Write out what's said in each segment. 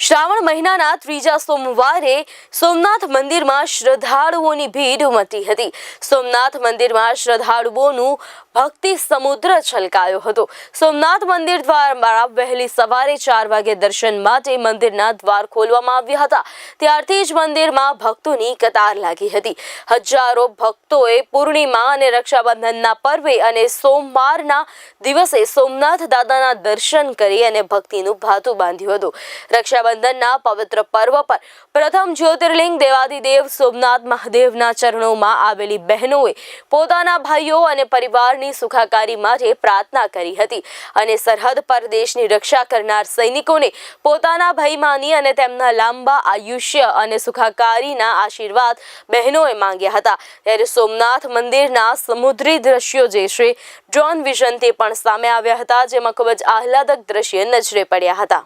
શ્રાવણ મહિનાના ત્રીજા સોમવારે સોમનાથ મંદિરમાં શ્રદ્ધાળુઓની ભીડ ઉમટી હતી. સોમનાથ મંદિરમાં શ્રદ્ધાળુઓનું ભક્તિ સમુદ્ર છલકાયો હતો. સોમનાથ મંદિર દ્વારા વહેલી સવારે ચાર વાગે દર્શન માટે મંદિરના દ્વાર ખોલવામાં આવ્યા હતા. ત્યારથી જ મંદિરમાં ભક્તોની કતાર લાગી હતી. હજારો ભક્તોએ પૂર્ણિમા અને રક્ષાબંધનના પર્વે અને સોમવારના દિવસે સોમનાથ દાદાના દર્શન કરી અને ભક્તિનું ભાતું બાંધ્યું હતું. રક્ષાબંધનના પવિત્ર પર્વ પર. પ્રથમ જ્યોતિર્લિંગ દેવાદિદેવ સોમનાથ મહાદેવના ચરણોમાં આવેલી બહેનોએ પોતાના ભાઈઓ અને પરિવારની સુખાકારી માટે પ્રાર્થના કરી હતી અને સરહદ પર દેશની રક્ષા કરનાર સૈનિકોને પોતાના ભય માની અને તેમના લાંબા આયુષ્ય અને સુખાકારીના આશીર્વાદ બહેનોએ માંગ્યા હતા. ત્યારે સોમનાથ મંદિરના સમુદ્રી દ્રશ્યો જે છે ડ્રોન વિઝનથી પણ સામે આવ્યા હતા, જેમાં ખૂબ જ આહલાદક દ્રશ્ય નજરે પડ્યા હતા.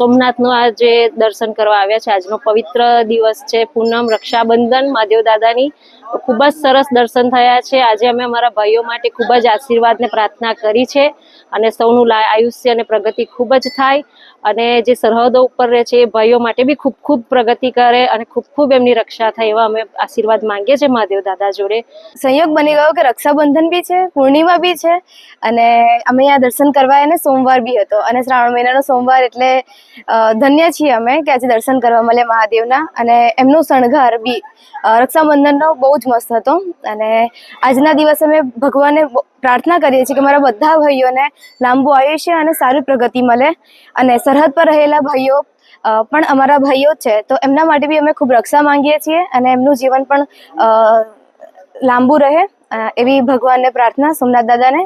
સોમનાથનું જે દર્શન કરવા આવ્યા છે, આજનો પવિત્ર દિવસ છે, પૂનમ, રક્ષાબંધન, મહાદેવ દાદાની ખૂબ જ સરસ દર્શન થયા છે. આજે અમે અમારા ભાઈઓ માટે ખૂબ જ આશીર્વાદને પ્રાર્થના કરી છે અને સૌનું આયુષ્ય અને પ્રગતિ ખૂબ જ થાય અને જે સરહદો ઉપર રહે છે એ ભાઈઓ માટે બી ખૂબ ખૂબ પ્રગતિ કરે અને ખૂબ ખૂબ એમની રક્ષા થાય એવા અમે આશીર્વાદ માંગીએ છીએ મહાદેવ દાદા જોડે. સંયોગ બની ગયો કે રક્ષાબંધન બી છે, પૂર્ણિમા બી છે અને અમે અહીંયા દર્શન કરવા એને સોમવાર બી હતો અને શ્રાવણ મહિનાનો સોમવાર એટલે ધન્ય છીએ અમે કે આજે દર્શન કરવા મળે મહાદેવના અને એમનો શણગાર બી રક્ષાબંધનનો બહુ જ મસ્ત હતો. અને આજના દિવસે અમે ભગવાનને પ્રાર્થના કરીએ છીએ કે મારા બધા ભાઈઓને લાંબુ આયુષ્ય અને સારી પ્રગતિ મળે. અને સરહદ પર રહેલા ભાઈઓ પણ અમારા ભાઈઓ છે. તો એમના માટે બી અમે ખૂબ રક્ષા માંગીએ છીએ અને એમનું જીવન પણ લાંબુ રહે. એવી ભગવાનને પ્રાર્થના, સોમનાથ દાદાને.